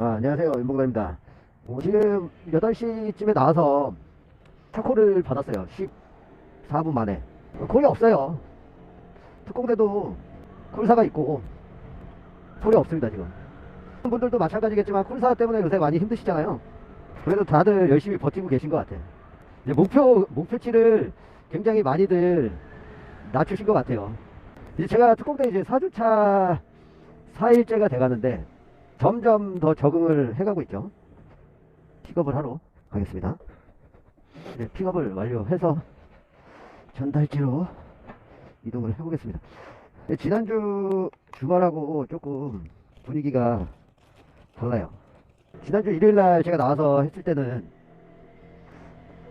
아, 안녕하세요. 윤봉다입니다. 어, 지금 8시쯤에 나와서 차콜을 받았어요. 14분 만에. 어, 콜이 없어요. 특공대도 콜사가 있고, 콜이 없습니다, 지금. 분들도 마찬가지겠지만, 콜사 때문에 요새 많이 힘드시잖아요. 그래도 다들 열심히 버티고 계신 것 같아요. 이제 목표, 목표치를 굉장히 많이들 낮추신 것 같아요. 이제 제가 특공대 이제 4주차 4일째가 돼가는데, 점점 더 적응을 해가고 있죠. 픽업을 하러 가겠습니다. 네, 픽업을 완료해서 전달지로 이동을 해보겠습니다. 네, 지난주 주말하고 조금 분위기가 달라요. 지난주 일요일날 제가 나와서 했을 때는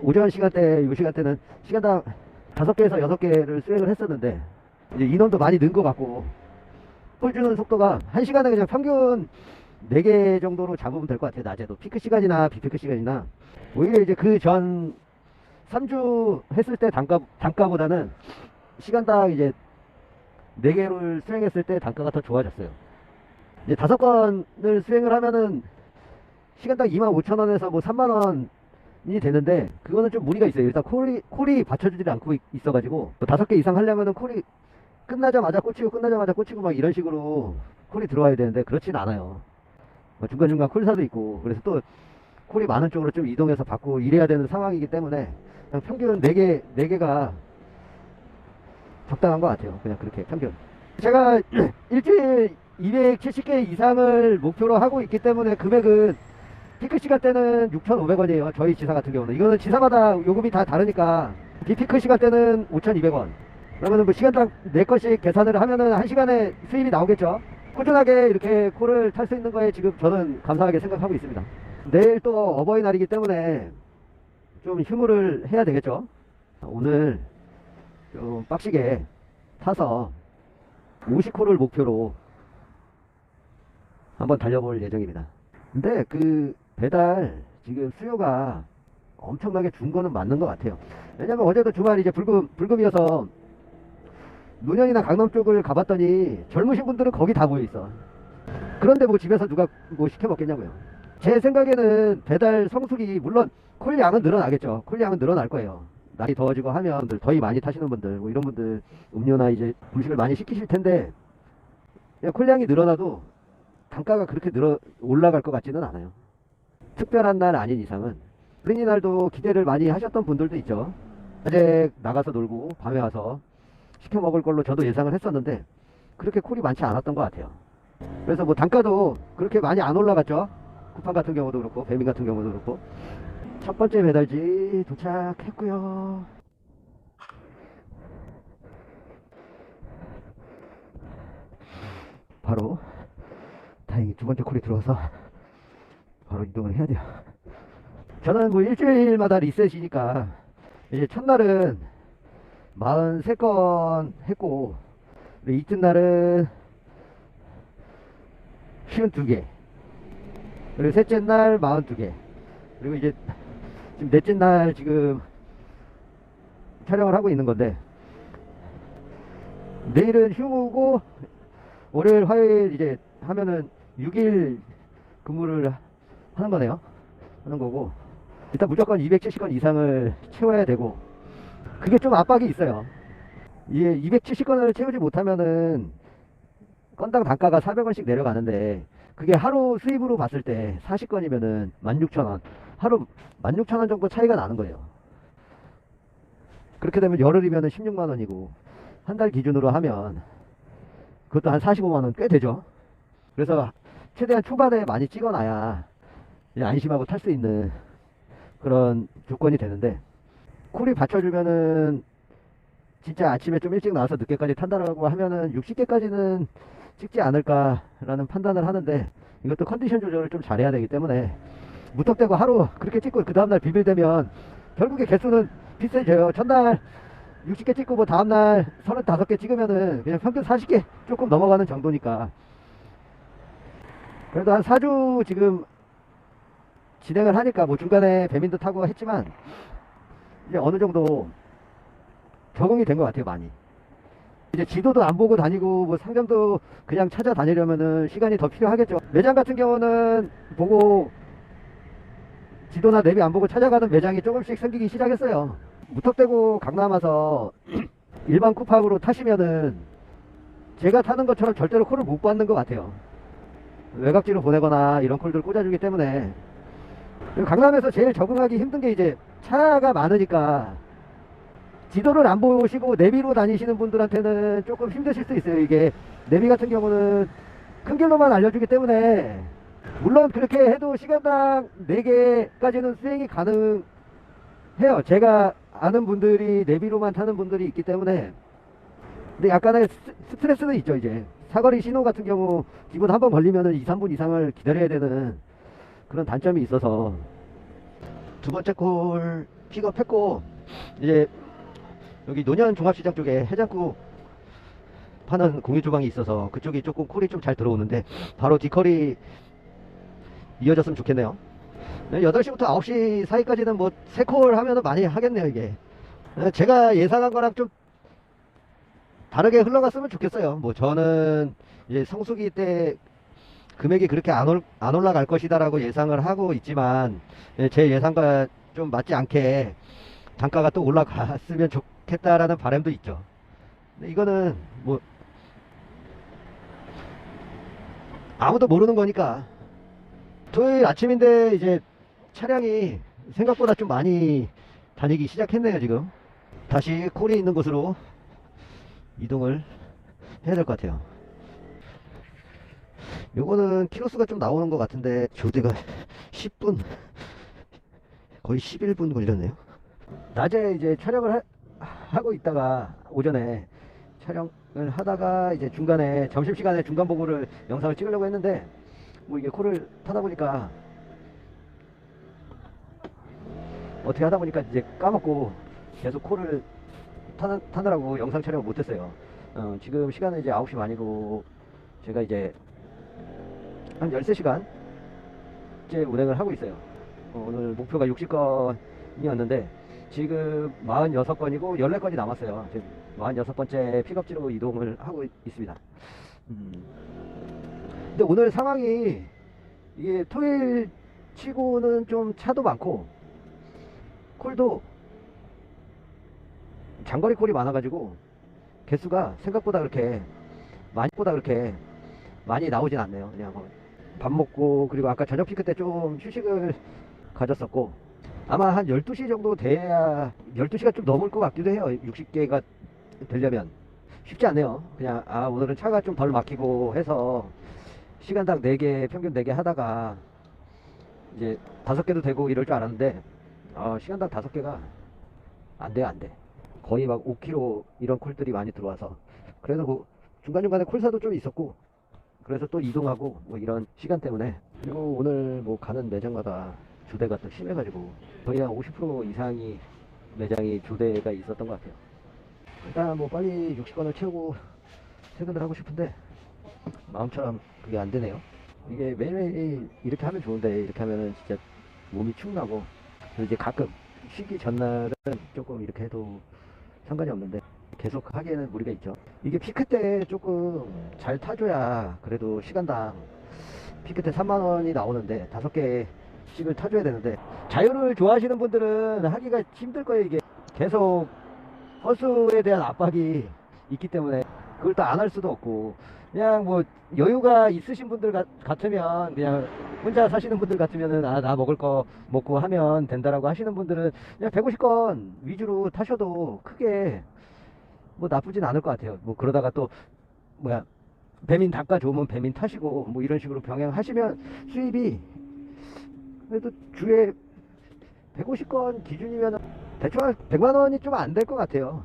오전 시간대, 요 시간대는 시간당 5개에서 6개를 수행을 했었는데 이제 인원도 많이 는 것 같고 볼 주는 속도가 1시간에 그냥 평균 4개 정도로 잡으면 될 것 같아요. 낮에도. 피크 시간이나 비피크 시간이나. 오히려 이제 그 전 3주 했을 때 단가, 단가보다는 시간당 이제 4개를 수행했을 때 단가가 더 좋아졌어요. 이제 5건을 수행을 하면은 시간당 2만 5천 원에서 뭐 3만 원 이 되는데 그거는 좀 무리가 있어요. 일단 콜이, 콜이 받쳐주지 않고 있- 있어가지고 뭐 5개 이상 하려면은 콜이 끝나자마자 꽂히고 끝나자마자 꽂히고 막 이런 식으로 콜이 들어와야 되는데 그렇진 않아요. 뭐 중간중간 콜사도 있고 그래서 또 콜이 많은 쪽으로 좀 이동해서 받고 이래야 되는 상황이기 때문에 그냥 평균 4개, 4개가 적당한 것 같아요. 그냥 그렇게 평균. 제가 일주일 270개 이상을 목표로 하고 있기 때문에 금액은 피크 시간 때는 6,500원이에요. 저희 지사 같은 경우는. 이거는 지사마다 요금이 다 다르니까 비피크 시간 때는 5,200원. 그러면은 뭐 시간당 4건씩 계산을 하면은 1시간에 수입이 나오겠죠. 꾸준하게 이렇게 콜을 탈수 있는 거에 지금 저는 감사하게 생각하고 있습니다. 내일 또 어버이날이기 때문에 좀 휴무를 해야 되겠죠. 오늘 좀 빡시게 타서 50콜을 목표로 한번 달려볼 예정입니다. 근데 그 배달 지금 수요가 엄청나게 준 거는 맞는 것 같아요. 왜냐면 어제도 주말 이제 불금, 불금이어서 논현이나 강남 쪽을 가봤더니 젊으신 분들은 거기 다 모여 있어. 그런데 뭐 집에서 누가 뭐 시켜 먹겠냐고요. 제 생각에는 배달 성수기 물론 콜 양은 늘어나겠죠. 콜 양은 늘어날 거예요. 날이 더워지고 하면 더위 많이 타시는 분들 뭐 이런 분들 음료나 이제 음식을 많이 시키실 텐데 콜 양이 늘어나도 단가가 그렇게 늘어 올라갈 것 같지는 않아요. 특별한 날 아닌 이상은 어린이날도 기대를 많이 하셨던 분들도 있죠. 어제 나가서 놀고 밤에 와서 시켜 먹을 걸로 저도 예상을 했었는데 그렇게 콜이 많지 않았던 것 같아요. 그래서 뭐 단가도 그렇게 많이 안 올라갔죠. 쿠팡 같은 경우도 그렇고 배민 같은 경우도 그렇고 첫 번째 배달지 도착했고요. 바로 다행히 두 번째 콜이 들어와서 바로 이동을 해야 돼요. 저는 뭐 일주일마다 리셋이니까 이제 첫날은 43건 했고 이튿날은 52개. 그리고 셋째 날 42개. 그리고 이제 지금 넷째 날 지금 촬영을 하고 있는 건데 내일은 휴무고 월요일 화요일 이제 하면은 6일 근무를 하는 거네요. 하는 거고 일단 무조건 270건 이상을 채워야 되고 그게 좀 압박이 있어요. 이게 270건을 채우지 못하면은 건당 단가가 400원씩 내려가는데 그게 하루 수입으로 봤을 때 40건이면은 16,000원. 하루 16,000원 정도 차이가 나는 거예요. 그렇게 되면 열흘이면은 16만 원이고 한 달 기준으로 하면 그것도 한 45만 원 꽤 되죠. 그래서 최대한 초반에 많이 찍어놔야 안심하고 탈 수 있는 그런 조건이 되는데 콜이 받쳐주면은 진짜 아침에 좀 일찍 나와서 늦게까지 탄다라고 하면은 60개까지는 찍지 않을까라는 판단을 하는데 이것도 컨디션 조절을 좀 잘해야 되기 때문에 무턱대고 하루 그렇게 찍고 그 다음날 비빌되면 결국에 개수는 비슷해져요. 첫날 60개 찍고 뭐 다음날 35개 찍으면은 그냥 평균 40개 조금 넘어가는 정도니까 그래도 한 4주 지금 진행을 하니까 뭐 중간에 배민도 타고 했지만 이제 어느 정도 적응이 된 것 같아요 많이 이제 지도도 안 보고 다니고 뭐 상점도 그냥 찾아다니려면은 시간이 더 필요하겠죠. 매장 같은 경우는 보고 지도나 내비 안 보고 찾아가는 매장이 조금씩 생기기 시작했어요. 무턱대고 강남 와서 일반 쿠팡으로 타시면은 제가 타는 것처럼 절대로 콜을 못 받는 것 같아요. 외곽지로 보내거나 이런 콜들 꽂아주기 때문에 강남에서 제일 적응하기 힘든 게 이제 차가 많으니까 지도를 안 보시고 내비로 다니시는 분들한테는 조금 힘드실 수 있어요. 이게 내비 같은 경우는 큰 길로만 알려주기 때문에 물론 그렇게 해도 시간당 4개까지는 수행이 가능해요. 제가 아는 분들이 내비로만 타는 분들이 있기 때문에 근데 약간의 스- 스트레스는 있죠 이제 사거리 신호 같은 경우 기본 한번 걸리면은 2, 3분 이상을 기다려야 되는 그런 단점이 있어서 두 번째 콜 픽업했고 이제 여기 노년 종합시장 쪽에 해장국 파는 공유 주방이 있어서 그쪽이 조금 콜이 좀 잘 들어오는데 바로 뒷콜이 이어졌으면 좋겠네요. 8시부터 9시 사이까지는 뭐 3콜 하면은 많이 하겠네요, 이게. 네, 제가 예상한 거랑 좀 다르게 흘러갔으면 좋겠어요. 뭐 저는 이제 성수기 때 금액이 그렇게 안, 올, 안 올라갈 것이다라고 예상을 하고 있지만 예, 제 예상과 좀 맞지 않게 단가가 또 올라갔으면 좋겠다라는 바람도 있죠. 이거는 뭐 아무도 모르는 거니까. 토요일 아침인데 이제 차량이 생각보다 좀 많이 다니기 시작했네요 지금. 다시 콜이 있는 곳으로 이동을 해야 될 것 같아요 요거는 키로수가 좀 나오는 것 같은데 조대가 10분 거의 11분 걸렸네요 낮에 이제 촬영을 하, 하고 있다가 오전에 촬영을 하다가 이제 중간에 점심시간에 중간 보고를 영상을 찍으려고 했는데 뭐 이게 콜을 타다 보니까 어떻게 하다 보니까 이제 까먹고 계속 콜을 타는, 타느라고 영상 촬영을 못했어요. 어, 지금 시간은 이제 9시 반이고 제가 이제 한 13시간째 운행을 하고 있어요. 어, 오늘 목표가 60건이었는데 지금 46건이고 14건이 남았어요. 지금 46번째 픽업지로 이동을 하고 있- 있습니다. 음. 근데 오늘 상황이 이게 토요일 치고는 좀 차도 많고 콜도 장거리 콜이 많아가지고 개수가 생각보다 그렇게 많이보다 그렇게 많이 나오진 않네요. 그냥 뭐 밥 먹고 그리고 아까 저녁 피크 때 좀 휴식을 가졌었고 아마 한 12시 정도 돼야 12시가 좀 넘을 것 같기도 해요. 60개가 되려면 쉽지 않네요. 그냥 아 오늘은 차가 좀 덜 막히고 해서 시간당 4개 평균 4개 하다가 이제 5개도 되고 이럴 줄 알았는데 아 시간당 5개가 안돼안 돼. 거의 막 5km 이런 콜들이 많이 들어와서 그래서 뭐 중간중간에 콜사도 좀 있었고 그래서 또 이동하고 뭐 이런 시간 때문에 그리고 오늘 뭐 가는 매장마다 조대가 또 심해가지고 거의 한 50% 이상이 매장이 조대가 있었던 것 같아요. 일단 뭐 빨리 60건을 채우고 퇴근을 하고 싶은데 마음처럼 그게 안 되네요. 이게 매일매일 이렇게 하면 좋은데 이렇게 하면은 진짜 몸이 축나고 그리고 이제 가끔 쉬기 전날은 조금 이렇게 해도 상관이 없는데 계속 하기에는 무리가 있죠. 이게 피크 때 조금 잘 타줘야 그래도 시간당 피크 때 3만 원이 나오는데 다섯 개씩을 타줘야 되는데 자유를 좋아하시는 분들은 하기가 힘들 거예요 이게 계속 허수에 대한 압박이 있기 때문에 그걸 또 안 할 수도 없고 그냥 뭐 여유가 있으신 분들 같, 같으면 그냥 혼자 사시는 분들 같으면은 아 나 먹을 거 먹고 하면 된다라고 하시는 분들은 그냥 150건 위주로 타셔도 크게 뭐 나쁘진 않을 것 같아요. 뭐 그러다가 또 뭐야 배민 단가 좋으면 배민 타시고 뭐 이런 식으로 병행하시면 수입이 그래도 주에 150건 기준이면 대충 한 100만 원이 좀 안 될 것 같아요.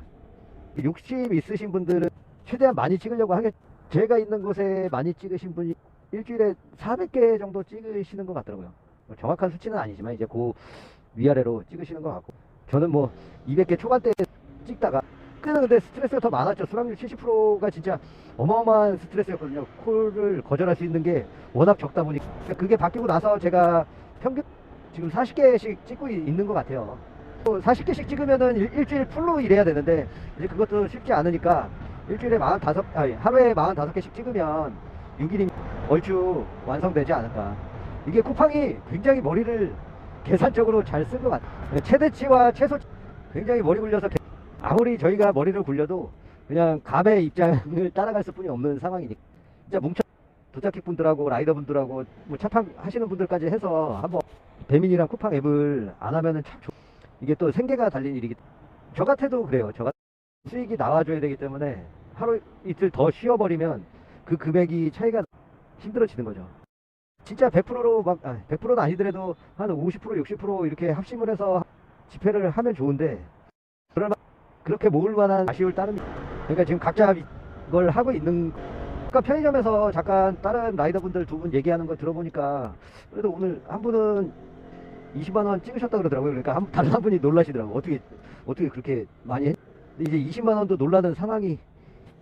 욕심 있으신 분들은 최대한 많이 찍으려고 하겠. 제가 있는 곳에 많이 찍으신 분이 일주일에 400개 정도 찍으시는 것 같더라고요. 뭐 정확한 수치는 아니지만 이제 그 위아래로 찍으시는 것 같고 저는 뭐 200개 초반대 찍다가 그때는 근데 스트레스가 더 많았죠. 수락률 70%가 진짜 어마어마한 스트레스였거든요. 콜을 거절할 수 있는 게 워낙 적다 보니까 그게 바뀌고 나서 제가 평균 지금 40개씩 찍고 이- 있는 것 같아요. 또 40개씩 찍으면은 일, 일주일 풀로 일해야 되는데 이제 그것도 쉽지 않으니까 일주일에 45, 아니, 하루에 45개씩 찍으면 6일이면 얼추 완성되지 않을까. 이게 쿠팡이 굉장히 머리를 계산적으로 잘 쓴 것 같아요. 최대치와 최소치 굉장히 머리 굴려서 개- 아무리 저희가 머리를 굴려도 그냥 감의 입장을 따라갈 수뿐이 없는 상황이니까 진짜 뭉쳐 도착객 분들하고 라이더 분들하고 뭐 차팡 하시는 분들까지 해서 한번 배민이랑 쿠팡 앱을 안 하면은 참 좋... 이게 또 생계가 달린 일이기 저 같아도 그래요. 저 같... 수익이 나와줘야 되기 때문에 하루 이틀 더 쉬어버리면 그 금액이 차이가 힘들어지는 거죠. 진짜 100%로 막, 아, 100%는 아니더라도 한 50%, 60% 이렇게 합심을 해서 집회를 하면 좋은데, 그렇게 모을 만한 아쉬울 따름, 그러니까 지금 각자 이걸 하고 있는, 아까 편의점에서 잠깐 다른 라이더분들 두 분 얘기하는 거 들어보니까, 그래도 오늘 한 분은 20만 원 찍으셨다 그러더라고요. 그러니까 한, 다른 한 분이 놀라시더라고요. 어떻게, 어떻게 그렇게 많이 했, 이제 20만 원도 놀라는 상황이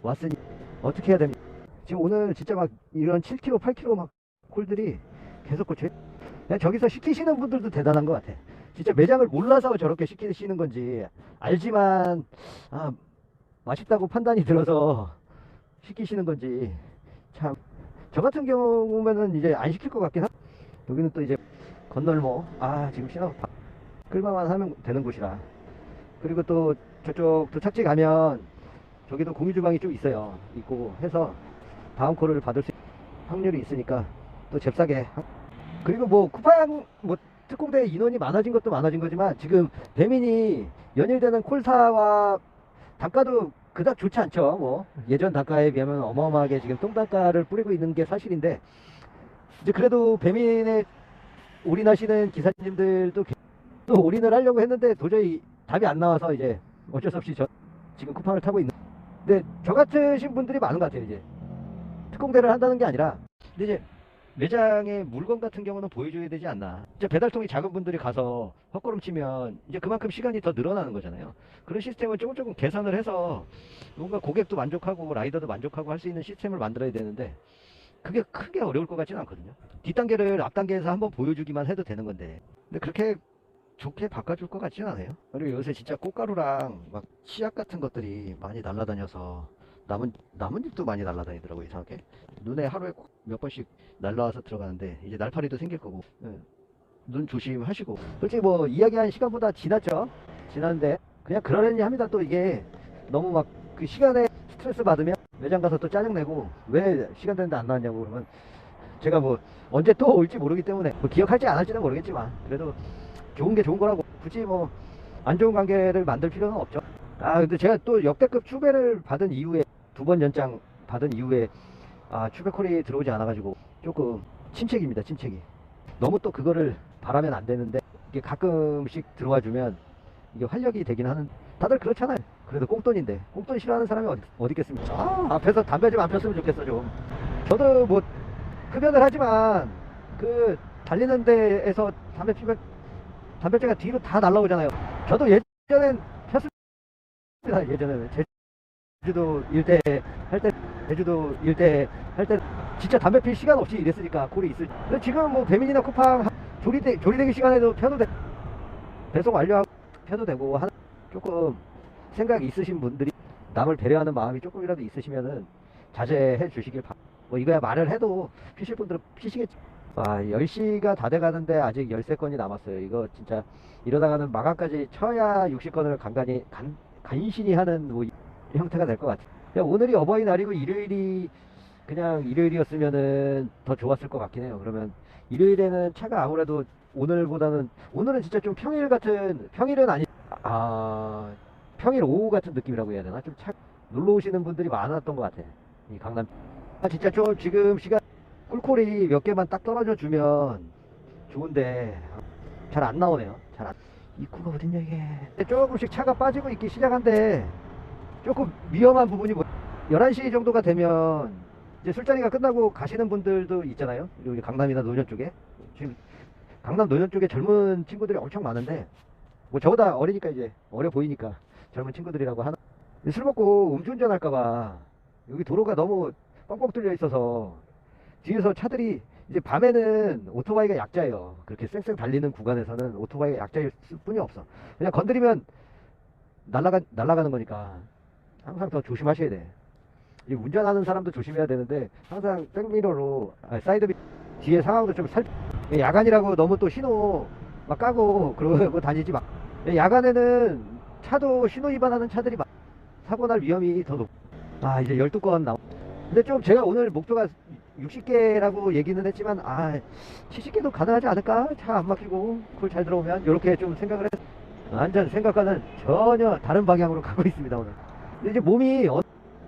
왔으니, 어떻게 해야 됩니까? 지금 오늘 진짜 막 이런 7kg, 8kg 막 콜들이 계속 고쳐. 저기서 시키시는 분들도 대단한 것 같아. 진짜 매장을 몰라서 저렇게 시키시는 건지 알지만 아 맛있다고 판단이 들어서 시키시는 건지 참 저 같은 경우면은 이제 안 시킬 것 같긴 하. 여기는 또 이제 건널모 아 지금 신호 바- 끌만만 하면 되는 곳이라 그리고 또 저쪽 도착지 가면 저기도 공유 주방이 좀 있어요 있고 해서 다음 콜을 받을 수 있- 확률이 있으니까 또 잽싸게 하- 그리고 뭐 쿠팡 뭐 특공대 인원이 많아진 것도 많아진 거지만 지금 배민이 연일되는 콜사와 단가도 그닥 좋지 않죠. 뭐 예전 단가에 비하면 어마어마하게 지금 똥단가를 뿌리고 있는 게 사실인데 이제 그래도 배민에 올인하시는 기사님들도 계- 또 올인을 하려고 했는데 도저히 답이 안 나와서 이제 어쩔 수 없이 저 지금 쿠팡을 타고 있는. 근데 저 같으신 분들이 많은 것 같아요 이제. 특공대를 한다는 게 아니라. 근데 이제 매장의 물건 같은 경우는 보여줘야 되지 않나. 이제 배달통이 작은 분들이 가서 헛걸음 치면 이제 그만큼 시간이 더 늘어나는 거잖아요. 그런 시스템을 조금 조금 계산을 해서 뭔가 고객도 만족하고 라이더도 만족하고 할 수 있는 시스템을 만들어야 되는데 그게 크게 어려울 것 같지는 않거든요. 뒷단계를 앞단계에서 한번 보여주기만 해도 되는 건데. 근데 그렇게 좋게 바꿔줄 것 같지는 않아요. 그리고 요새 진짜 꽃가루랑 막 치약 같은 것들이 많이 날라다녀서 남은 남은 집도 많이 날라다니더라고요 이상하게. 눈에 하루에 꼭몇 번씩 날라와서 들어가는데 이제 날파리도 생길 거고 예. 눈 조심하시고. 솔직히 뭐 이야기한 시간보다 지났죠? 지났는데 그냥 그러려니 합니다 또 이게. 너무 막 그 시간에 스트레스 받으면 매장 가서 또 짜증내고 왜 시간 되는데 안 나왔냐고 그러면 제가 뭐 언제 또 올지 모르기 때문에 뭐 기억할지 안 할지는 모르겠지만 그래도 좋은 게 좋은 거라고 굳이 뭐 안 좋은 관계를 만들 필요는 없죠. 아 근데 제가 또 역대급 추배를 받은 이후에 두 번 연장 받은 이후에 아 추배콜이 들어오지 않아가지고 조금 침체기입니다 침체기. 너무 또 그거를 바라면 안 되는데 이게 가끔씩 들어와 주면 이게 활력이 되긴 하는 다들 그렇잖아요. 그래도 꽁돈인데 꽁돈 싫어하는 사람이 어디, 어디 있겠습니까? 아, 앞에서 담배 좀 안 폈으면 좋겠어 좀. 저도 뭐 흡연을 하지만 그 달리는 데에서 담배 피면 담배째가 뒤로 다 날라오잖아요. 저도 예전엔 폈습니다 예전에는. 제 주도 일대 할 때 제주도 일대 할 때 진짜 담배 필 시간 없이 이랬으니까 콜이 있을 근데 지금 뭐 배민이나 쿠팡 조리대 조리대기 시간에도 펴도 돼 배송 완료하고 펴도 되고 하는 조금 생각이 있으신 분들이 남을 배려하는 마음이 조금이라도 있으시면은 자제해 주시길 바. 뭐 이거야 말을 해도 피실 분들은 피시겠지. 아 10시가 다 돼가는데 아직 13건이 남았어요. 이거 진짜 이러다가는 마감까지 쳐야 60건을 간간히 간, 간신히 하는 뭐 이- 형태가 될 것 같아요. 오늘이 어버이날이고 일요일이 그냥 일요일이었으면은 더 좋았을 것 같긴 해요. 그러면 일요일에는 차가 아무래도 오늘보다는 오늘은 진짜 좀 평일 같은 평일은 아니 아 평일 오후 같은 느낌이라고 해야 되나? 좀 차 놀러 오시는 분들이 많았던 것 같아. 이 강남. 아 진짜 좀 지금 시간 꿀꿀이 몇 개만 딱 떨어져 주면 좋은데 잘 안 나오네요. 잘 안 입구가 어딨냐 이게. 조금씩 차가 빠지고 있기 시작한데 조금 위험한 부분이 뭐 11시 정도가 되면 이제 술자리가 끝나고 가시는 분들도 있잖아요. 여기 강남이나 노년 쪽에. 지금 강남 노년 쪽에 젊은 친구들이 엄청 많은데 뭐 저보다 어리니까 이제 어려 보이니까 젊은 친구들이라고 하나? 술 먹고 음주운전 할까봐 여기 도로가 너무 뻥뻥 뚫려 있어서 뒤에서 차들이 이제 밤에는 오토바이가 약자예요. 그렇게 쌩쌩 달리는 구간에서는 오토바이가 약자일 뿐이 없어. 그냥 건드리면 날아가 날아가는 거니까 항상 더 조심하셔야 돼 이 운전하는 사람도 조심해야 되는데 항상 백미러로 아, 사이드 미 뒤에 상황도 좀 살. 야간이라고 너무 또 신호 막 까고 그러고 다니지 마. 야간에는 차도 신호 위반하는 차들이 많. 사고 날 위험이 더 높. 아 이제 12건 나오. 근데 좀 제가 오늘 목표가 60개라고 얘기는 했지만 아 70개도 가능하지 않을까? 차 안 막히고 콜잘 들어오면 이렇게 좀 생각을 했. 완전 생각과는 전혀 다른 방향으로 가고 있습니다 오늘. 이제 몸이 어-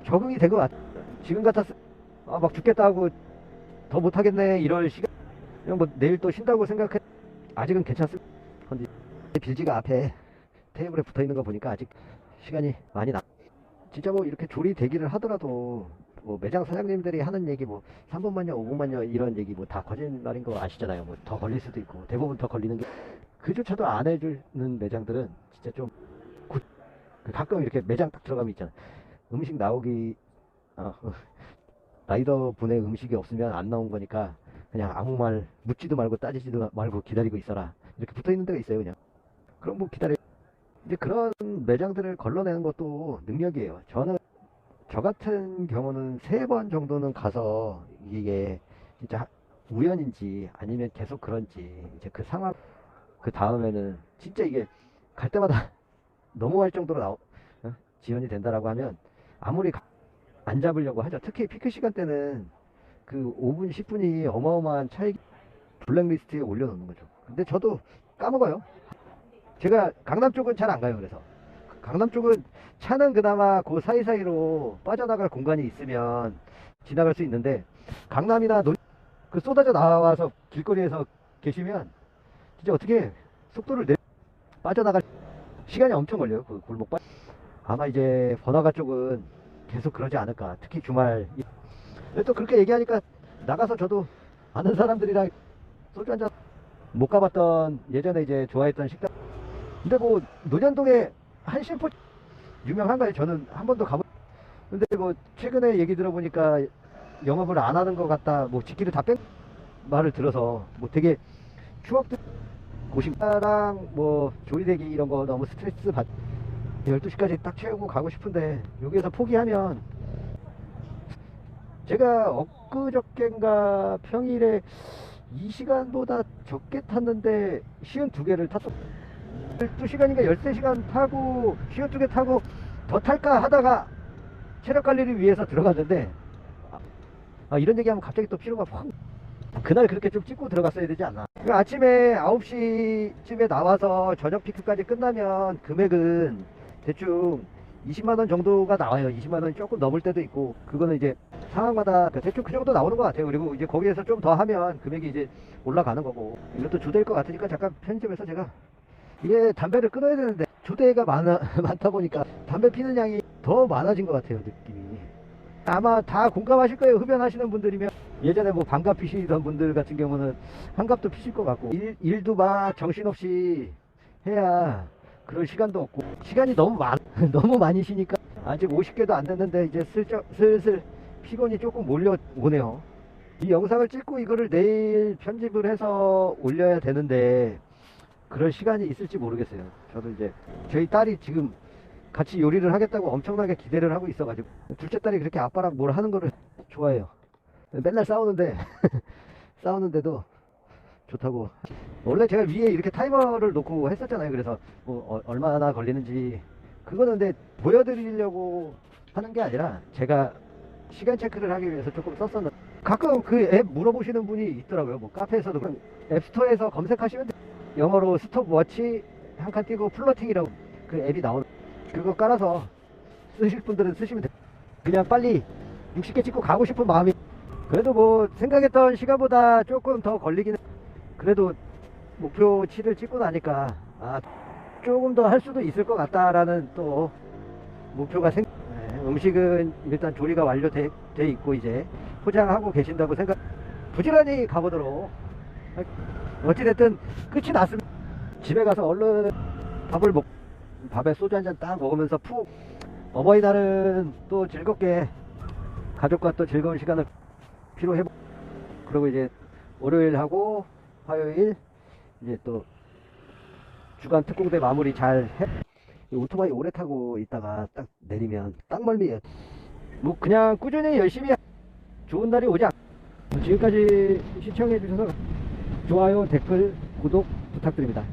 적응이 된 것 같아. 지금 같았 아, 막 죽겠다 하고 더 못하겠네 이럴 시간. 그냥 뭐 내일 또 쉰다고 생각해. 아직은 괜찮습니다. 근데 빌지가 앞에 테이블에 붙어 있는 거 보니까 아직 시간이 많이 남. 진짜 뭐 이렇게 조리 대기를 하더라도 뭐 매장 사장님들이 하는 얘기 뭐 3분만요, 5분만요 이런 얘기 뭐 다 거짓말인 거 아시잖아요. 뭐 더 걸릴 수도 있고 대부분 더 걸리는 게 그조차도 안 해주는 매장들은 진짜 좀 가끔 이렇게 매장 딱 들어가면 있잖아. 음식 나오기 어, 라이더 분의 음식이 없으면 안 나온 거니까 그냥 아무 말 묻지도 말고 따지지도 말고 기다리고 있어라. 이렇게 붙어 있는 데가 있어요 그냥. 그럼 뭐 기다려. 이제 그런 매장들을 걸러내는 것도 능력이에요. 저는 저 같은 경우는 세 번 정도는 가서 이게 진짜 하- 우연인지 아니면 계속 그런지 이제 그 상황 그 다음에는 진짜 이게 갈 때마다 넘어갈 정도로 나오, 어? 지연이 된다라고 하면 아무리 가- 안 잡으려고 하죠. 특히 피크 시간 때는 그 5분, 10분이 어마어마한 차이 블랙리스트에 올려놓는 거죠. 근데 저도 까먹어요. 제가 강남 쪽은 잘 안 가요. 그래서 강남 쪽은 차는 그나마 그 사이사이로 빠져나갈 공간이 있으면 지나갈 수 있는데 강남이나 논, 그 쏟아져 나와서 길거리에서 계시면 진짜 어떻게 속도를 내 빠져나갈 시간이 엄청 걸려요. 그 골목 빠 아마 이제 번화가 쪽은 계속 그러지 않을까. 특히 주말. 또 그렇게 얘기하니까 나가서 저도 아는 사람들이랑 소주 한 잔 못 가봤던 예전에 이제 좋아했던 식당. 근데 뭐 논현동에 한신포 유명한가요? 저는 한 번도 가보. 근데 뭐 최근에 얘기 들어보니까 영업을 안 하는 것 같다. 뭐 직기를 다 뺀 말을 들어서 뭐 되게 추억들 고심사랑 뭐 조리대기 이런 거 너무 스트레스 받 12시까지 딱 채우고 가고 싶은데 여기에서 포기하면 제가 엊그저께인가 평일에 이 시간보다 적게 탔는데 쉬운 두 개를 탔어. 12시간인가 13시간 타고 쉬운 두개 타고 더 탈까 하다가 체력 관리를 위해서 들어갔는데 아, 아, 이런 얘기하면 갑자기 또 피로가 확 그날 그렇게 좀 찍고 들어갔어야 되지 않나. 그 아침에 9시쯤에 나와서 저녁 피크까지 끝나면 금액은 대충 20만원 정도가 나와요. 20만원이 조금 넘을 때도 있고 그거는 이제 상황마다 그 대충 그 정도 나오는 것 같아요. 그리고 이제 거기에서 좀 더 하면 금액이 이제 올라가는 거고 이것도 주대일 것 같으니까 잠깐 편집해서 제가 이게 담배를 끊어야 되는데 주대가 많아, 많다 보니까 담배 피는 양이 더 많아진 것 같아요 느낌이 아마 다 공감하실 거예요. 흡연하시는 분들이면. 예전에 뭐 반갑 피시던 분들 같은 경우는 한갑도 피실 것 같고 일, 일도 막 정신없이 해야 그럴 시간도 없고. 시간이 너무 많 너무 많이 쉬니까 아직 50개도 안 됐는데 이제 슬쩍 슬슬 피곤이 조금 몰려오네요. 이 영상을 찍고 이거를 내일 편집을 해서 올려야 되는데 그럴 시간이 있을지 모르겠어요. 저도 이제 저희 딸이 지금 같이 요리를 하겠다고 엄청나게 기대를 하고 있어가지고 둘째 딸이 그렇게 아빠랑 뭘 하는 거를 좋아해요. 맨날 싸우는데 싸우는데도 좋다고. 원래 제가 위에 이렇게 타이머를 놓고 했었잖아요. 그래서 뭐 어- 얼마나 걸리는지. 그거는 근데 보여드리려고 하는 게 아니라 제가 시간 체크를 하기 위해서 조금 썼었는데 가끔 그 앱 물어보시는 분이 있더라고요. 뭐 카페에서도 그냥 앱스토어에서 검색하시면. 영어로 스톱워치 한 칸 띄고 플러팅이라고 그 앱이 나오는 그거 깔아서 쓰실 분들은 쓰시면 돼요 그냥 빨리 60개 찍고 가고 싶은 마음이 그래도 뭐 생각했던 시간보다 조금 더 걸리긴 해. 그래도 목표치를 찍고 나니까 아 조금 더 할 수도 있을 것 같다라는 또 목표가 생 네, 음식은 일단 조리가 완료돼 돼 있고 이제 포장하고 계신다고 생각 부지런히 가보도록. 할- 어찌됐든 끝이 났습니다. 집에 가서 얼른 밥을 먹 밥에 소주 한 잔 딱 먹으면서 푹 어버이날은 또 즐겁게 가족과 또 즐거운 시간을 피로해 그리고 이제 월요일하고 화요일 이제 또 주간 특공대 마무리 잘 해. 이 오토바이 오래 타고 있다가 딱 내리면 딱 멀미예요. 뭐 그냥 꾸준히 열심히 하- 좋은 날이 않... 지금까지 시청해 주셔서 좋아요 댓글 구독 부탁드립니다